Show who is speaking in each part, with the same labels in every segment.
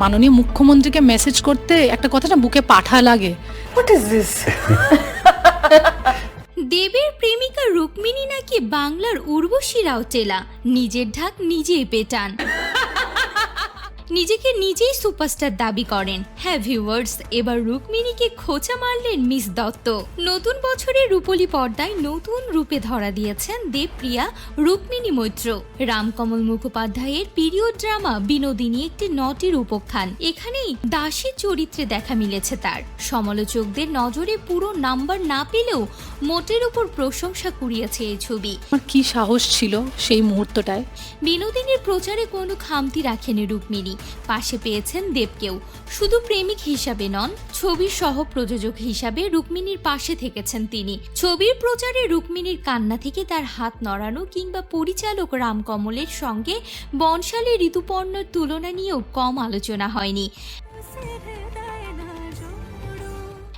Speaker 1: মাননীয় মুখ্যমন্ত্রীকে মেসেজ করতে একটা কথা না বুকে পাঠা লাগে।
Speaker 2: হোয়াট ইজ দিস
Speaker 3: দেবের প্রেমিকা রুক্মিণী নাকি বাংলার উর্বশী রাউটেলা নিজের ঢাক নিজেই পেটান। নিজেকে নিজেই সুপারস্টার দাবি করেন। হ্যাঁ ভিউয়ার্স এবার রুক্মিণীকে খোঁচা মারলেন মিস দত্ত। নতুন বছরের রূপলী পর্দায় নতুন রূপে ধরা দিয়েছেন দেবপ্রিয়া রুক্মিণী মৈত্র। রামকমল মুখোপাধ্যায়ের পিরিয়ড ড্রামা বিনোদিনী একটি নটির উপখ্যান এখানেই দাসী চরিত্রে দেখা মিলেছে তার। সমালোচকদের নজরে পুরো নাম্বার না পেলেও মোটের উপর প্রশংসা কুড়িয়েছে এই ছবি।
Speaker 1: আমার কি সাহস ছিল সেই মুহূর্তটায়?
Speaker 3: বিনোদিনীর প্রচারে কোনো খামতি রাখেনি রুক্মিণী। পাশে পেয়েছেন দেবকেও। শুধু প্রেমিক হিসাবে নন, ছবির সহ প্রযোজক হিসাবে রুক্মিণীর পাশে থেকেছেন তিনি। ছবির প্রচারে রুক্মিণীর কান্না থেকে তার হাত নড়ানো কিংবা পরিচালক রামকমলের সঙ্গে বনশালী ঋতুপর্ণর তুলনা নিয়েও কম আলোচনা হয়নি।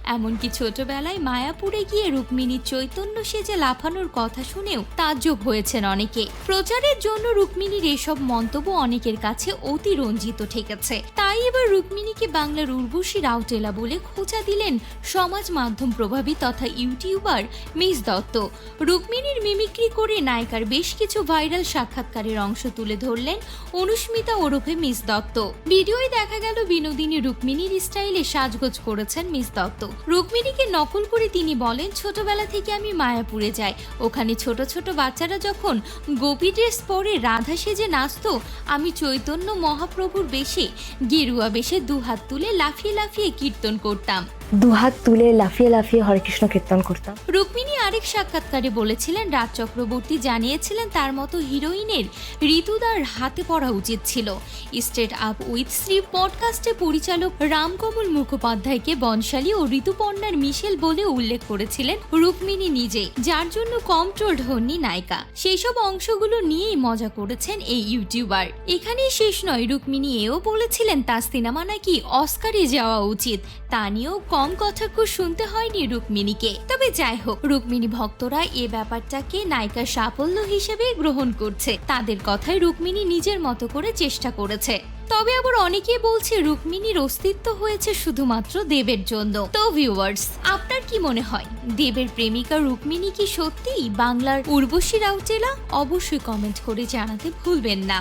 Speaker 3: এমনকি ছোটবেলায় মায়াপুরে গিয়ে রুক্মিণীর চৈতন্য সেজে লাফানোর কথা শুনেও তাজ্জব হয়েছেন অনেকে। প্রচারের জন্য রুক্মিণীর এসব মন্তব্য অনেকের কাছে অতি রঞ্জিত ঠেকেছে। তাই এবার রুক্মিণীকে বাংলার উর্বশী রাউটেলা বলে খোঁচা দিলেন সমাজ মাধ্যম প্রভাবী তথা ইউটিউবার মিস দত্ত। রুক্মিণীর মিমিক্রি করে নায়িকার বেশ কিছু ভাইরাল সাক্ষাৎকারের অংশ তুলে ধরলেন অনুস্মিতা ওরফে মিস দত্ত। ভিডিওয় দেখা গেল বিনোদিনী রুক্মিণীর স্টাইলে সাজগোজ করেছেন মিস দত্ত। রুক্মিণীকে নকল করে তিনি বলেন, ছোটবেলা থেকে আমি মায়াপুরে যাই। ওখানে ছোট ছোট বাচ্চারা যখন গোপী ড্রেস পরে রাধা সেজে নাচত, আমি চৈতন্য মহাপ্রভুর বেশে গেরুয়া বেশে দুহাত তুলে লাফিয়ে লাফিয়ে কীর্তন করতাম।
Speaker 2: দুহাত তুলে লাফিয়ে লাফিয়ে হরে কৃষ্ণ কীর্তন করতাম।
Speaker 3: রুক্মিণী আরেক সাক্ষাৎকারে বলেছিলেন, রাজ চক্রবর্তী জানিয়েছিলেন তার মতো হিরোইনের ঋতুদার হাতে পড়া উচিত ছিল। স্টেট আপ উইথ শ্রী পডকাস্টে পরিচালক রামকমল মুখোপাধ্যায়কে বনশালী ও ঋতুপর্ণার মিশেল বলে উল্লেখ করেছিলেন রুক্মিণী নিজে, যার জন্য কম ট্রোলড হননি নায়িকা। সেই সব অংশগুলো নিয়েই মজা করেছেন এই ইউটিউবার। এখানেই শেষ নয়, রুক্মিণী এও বলেছিলেন, তার সিনেমা নাকি অস্কারে যাওয়া উচিত। তা নিয়েও কম কথাক্ষ শুনতে হয়নি রুক্মিণীকে। তবে যাই হোক রুক্মিণী ভক্তরা এ ব্যাপারটাকে নায়িকার সাফল্য হিসেবে গ্রহণ করছে। তাদের কথায় রুক্মিণী নিজের মতো করে চেষ্টা করেছে। তবে আবার অনেকেই বলছে রুক্মিণীর অস্তিত্ব হয়েছে শুধুমাত্র দেবের জন্য। তো ভিউয়ার্স আপনার কি মনে হয়? দেবের প্রেমিকা রুক্মিণী কি সত্যিই বাংলার উর্বশী রাউটেলা অবশ্যই কমেন্ট করে জানাতে ভুলবেন না।